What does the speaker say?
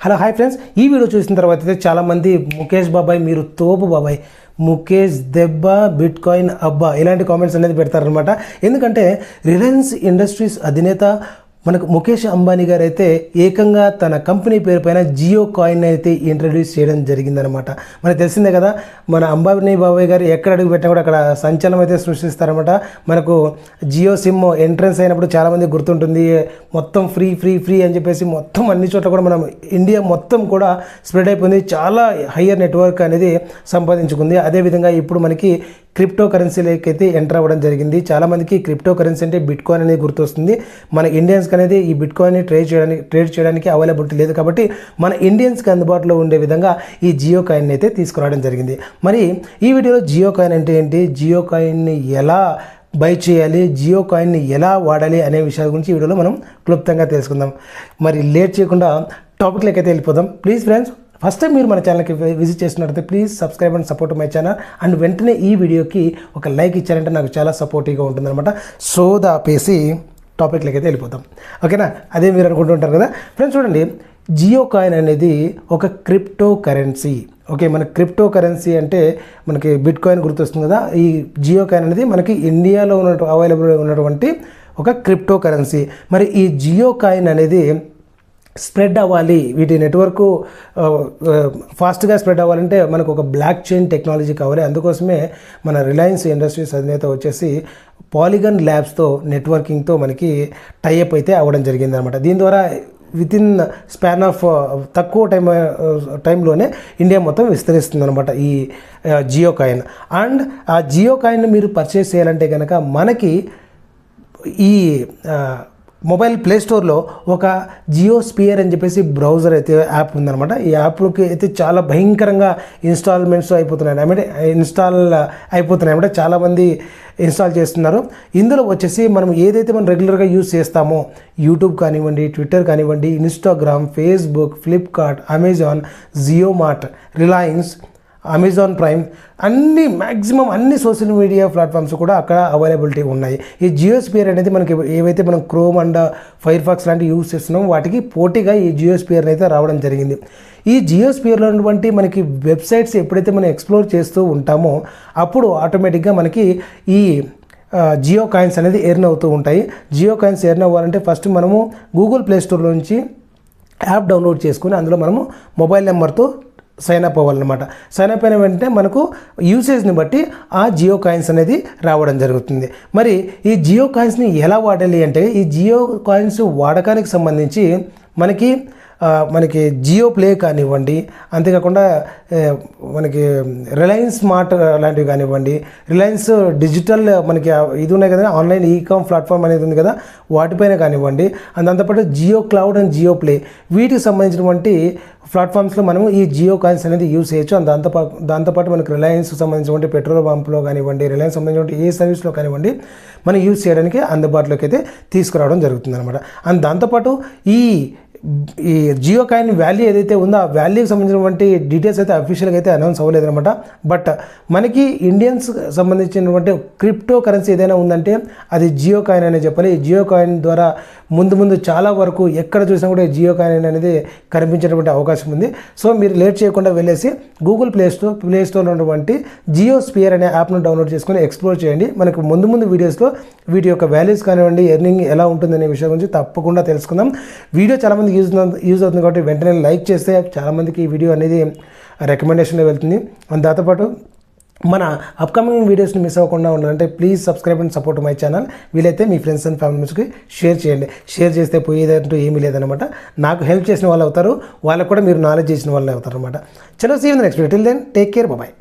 Hello hi friends. ఈ video చూసిన తర్వాత అయితే చాలామంది ముఖేష్ బాబాయ్ మీరు తోపు బాబాయ్ ముఖేష్ దెబ్బ బిట్ కాయిన్ అబ్బా ఇలాంటి కామెంట్స్ అనేది పెడతారనమాట ఎందుకంటే రిలయన్స్ ఇండస్ట్రీస్ అధినేత మనకు ముఖేష్ అంబానీ గారు అయితే ఏకంగా తన కంపెనీ పేరు పైన జియో కాయిన్ అయితే ఇంట్రడ్యూస్ చేయడం జరిగిందనమాట మనకు తెలిసిందే కదా మన అంబానీ బాబాయ్ గారు ఎక్కడ అడుగు పెట్టినా కూడా అక్కడ సంచలనం అయితే సృష్టిస్తారనమాట మనకు జియో సిమ్ ఎంట్రన్స్ అయినప్పుడు చాలామంది గుర్తుంటుంది మొత్తం ఫ్రీ ఫ్రీ ఫ్రీ అని చెప్పేసి మొత్తం అన్ని చోట్ల కూడా మనం ఇండియా మొత్తం కూడా స్ప్రెడ్ అయిపోయింది. చాలా హయ్యర్ నెట్వర్క్ అనేది సంపాదించుకుంది. అదేవిధంగా ఇప్పుడు మనకి క్రిప్టో కరెన్సీలోకి అయితే ఎంటర్ అవ్వడం జరిగింది. చాలామందికి క్రిప్టో కరెన్సీ అంటే బిట్ కాయిన్ అనేది గుర్తొస్తుంది. మన ఇండియన్స్కి అనేది ఈ బిట్కాయిన్ని ట్రేడ్ చేయడానికి ట్రేడ్ చేయడానికి అవైలబిలిటీ లేదు కాబట్టి మన ఇండియన్స్కి అందుబాటులో ఉండే విధంగా ఈ జియో కాయిన్ అయితే తీసుకురావడం జరిగింది. మరి ఈ వీడియోలో జియో కాయిన్ అంటే ఏంటి? జియో కాయిన్ని ఎలా బై చేయాలి? జియో కాయిన్ని ఎలా వాడాలి అనే విషయాల గురించి ఈ వీడియోలో మనం క్లుప్తంగా తెలుసుకుందాం. మరి లేట్ చేయకుండా టాపిక్లోకి అయితే వెళ్ళిపోదాం. ప్లీజ్ ఫ్రెండ్స్ ఫస్ట్ టైం మీరు మన ఛానల్కి విజిట్ చేసినట్లయితే please subscribe and support my channel and వెంటనే ఈ వీడియోకి ఒక లైక్ ఇచ్చారంటే నాకు చాలా సపోర్టివ్గా ఉంటుందన్నమాట. సో దాపేసి టాపిక్లకి అయితే వెళ్ళిపోతాం. ఓకేనా? అదే మీరు అనుకుంటుంటారు కదా? ఫ్రెండ్స్ చూడండి జియో కాయిన్ అనేది ఒక క్రిప్టో కరెన్సీ ఓకే మన క్రిప్టో కరెన్సీ అంటే మనకి బిట్ కాయిన్ గుర్తొస్తుంది కదా? ఈ జియో కాయిన్ అనేది మనకి ఇండియాలో ఉన్న అవైలబుల్ ఉన్నటువంటి ఒక క్రిప్టో కరెన్సీ మరి ఈ జియో కాయిన్ అనేది స్ప్రెడ్ అవ్వాలి. వీటి నెట్వర్క్ ఫాస్ట్గా స్ప్రెడ్ అవ్వాలంటే మనకు ఒక బ్లాక్ చైన్ టెక్నాలజీ కావాలి. అందుకోసమే మన రిలయన్స్ ఇండస్ట్రీస్ అధినేత వచ్చేసి పాలిగన్ ల్యాబ్స్తో నెట్వర్కింగ్తో మనకి టైఅప్ అయితే అవ్వడం జరిగింది అనమాట దీని ద్వారా విత్ ఇన్ స్పాన్ ఆఫ్ తక్కువ టైం టైంలోనే ఇండియా మొత్తం విస్తరిస్తుంది అనమాట ఈ జియో కాయిన్. అండ్ ఆ జియో కాయిన్ మీరు పర్చేస్ చేయాలంటే కనుక మనకి ఈ మొబైల్ ప్లే స్టోర్లో ఒక జియో స్పియర్ అని చెప్పేసి బ్రౌజర్ అయితే యాప్ ఉందన్నమాట. ఈ యాప్కి అయితే చాలా భయంకరంగా ఇన్స్టాల్మెంట్స్ అయిపోతున్నాయి. అంటే ఇన్స్టాల్ అయిపోతున్నాయి అంటే చాలామంది ఇన్స్టాల్ చేస్తున్నారు. ఇందులో వచ్చేసి మనం ఏదైతే మనం రెగ్యులర్గా యూజ్ చేస్తామో యూట్యూబ్ కానివ్వండి ట్విట్టర్ కానివ్వండి Instagram Facebook Flipkart Amazon Jio mart Reliance Amazon Prime అన్ని మ్యాక్సిమం అన్ని సోషల్ మీడియా ప్లాట్ఫామ్స్ కూడా అక్కడ అవైలబిలిటీ ఉన్నాయి. ఈ జియో స్పియర్ అనేది మనకి ఏవైతే మనం క్రోమ్ అండ్ ఫైర్ ఫాక్స్ లాంటివి యూస్ చేస్తున్నామో వాటికి పోటీగా ఈ జియో స్పియర్ అయితే రావడం జరిగింది. ఈ జియో స్పియర్లో ఉన్నటువంటి మనకి వెబ్సైట్స్ ఎప్పుడైతే మనం ఎక్స్ప్లోర్ చేస్తూ ఉంటామో అప్పుడు ఆటోమేటిక్గా మనకి ఈ జియో కాయిన్స్ అనేది ఎర్న్ అవుతూ ఉంటాయి. జియో కాయిన్స్ ఎర్న్ అవ్వాలంటే ఫస్ట్ మనము గూగుల్ ప్లే స్టోర్ నుంచి యాప్ డౌన్లోడ్ చేసుకుని అందులో మనము మొబైల్ నెంబర్తో సైన్ అప్ అవ్వాలన్నమాట. సైన్ అప్ అయిన వెంటనే మనకు యూసేజ్ని బట్టి ఆ జియో కాయిన్స్ అనేది రావడం జరుగుతుంది. మరి ఈ జియో కాయిన్స్ని ఎలా వాడాలి అంటే ఈ జియో కాయిన్స్ వాడకానికి సంబంధించి మనకి మనకి జియో ప్లే కానివ్వండి అంతేకాకుండా మనకి రిలయన్స్ స్మార్ట్ లాంటివి కానివ్వండి రిలయన్స్ డిజిటల్ మనకి ఇది ఉన్నాయి కదా ఆన్లైన్ ఈకామ్ ప్లాట్ఫామ్ అనేది ఉంది కదా వాటిపైన కానివ్వండి అండ్ దాంతోపాటు Jio cloud and Jio play. వీటికి సంబంధించినటువంటి ప్లాట్ఫామ్స్లో మనం ఈ జియో కాయిన్స్ అనేది యూస్ చేయొచ్చు. అండ్ దాంతో దాంతోపాటు మనకు రిలయన్స్ సంబంధించినటువంటి పెట్రోల్ పంప్లో కానివ్వండి రిలయన్స్ సంబంధించినటువంటి ఏ సర్వీస్లో కానివ్వండి మనం యూస్ చేయడానికి అందుబాటులోకి అయితే తీసుకురావడం జరుగుతుంది అనమాట అండ్ దాంతోపాటు ఈ ఈ జియో కాయిన్ వాల్యూ ఏదైతే ఉందో ఆ వాల్యూకి సంబంధించినటువంటి డీటెయిల్స్ అయితే అఫీషియల్గా అయితే అనౌన్స్ అవ్వలేదు అనమాట బట్ మనకి ఇండియన్స్ సంబంధించినటువంటి క్రిప్టో కరెన్సీ ఏదైనా ఉందంటే అది జియో కాయిన్ అనే చెప్పాలి. జియో కాయిన్ ద్వారా ముందు ముందు చాలా వరకు ఎక్కడ చూసినా కూడా జియో కాయిన్ అనేది కనిపించేటువంటి అవకాశం ఉంది. సో మీరు లేట్ చేయకుండా వెళ్ళేసి గూగుల్ ప్లే స్టోర్ ప్లే స్టోర్లో ఉన్నటువంటి జియో స్పియర్ అనే యాప్ను డౌన్లోడ్ చేసుకొని ఎక్స్ప్లోర్ చేయండి. మనకు ముందు ముందు వీడియోస్లో వీటి యొక్క వాల్యూస్ కానివ్వండి ఎర్నింగ్ ఎలా ఉంటుందనే విషయం గురించి తప్పకుండా తెలుసుకుందాం. వీడియో చాలామంది యూజ్ యూజ్ అవుతుంది కాబట్టి వెంటనే లైక్ చేస్తే చాలామందికి ఈ వీడియో అనేది రికమెండేషన్లో వెళ్తుంది. అండ్ దాంతోపాటు మన అప్కమింగ్ వీడియోస్ని మిస్ అవ్వకుండా ఉండాలంటే please subscribe and support my channel వీలైతే మీ ఫ్రెండ్స్ అండ్ ఫ్యామిలీ మెంబర్స్కి షేర్ చేయండి. షేర్ చేస్తే పోయేదంటూ ఏమీ లేదనమాట నాకు హెల్ప్ చేసిన వాళ్ళు అవుతారు. వాళ్ళకు కూడా మీరు నాలెడ్జ్ చేసిన వాళ్ళు అవుతారు అనమాట చలో see next video till then take care bye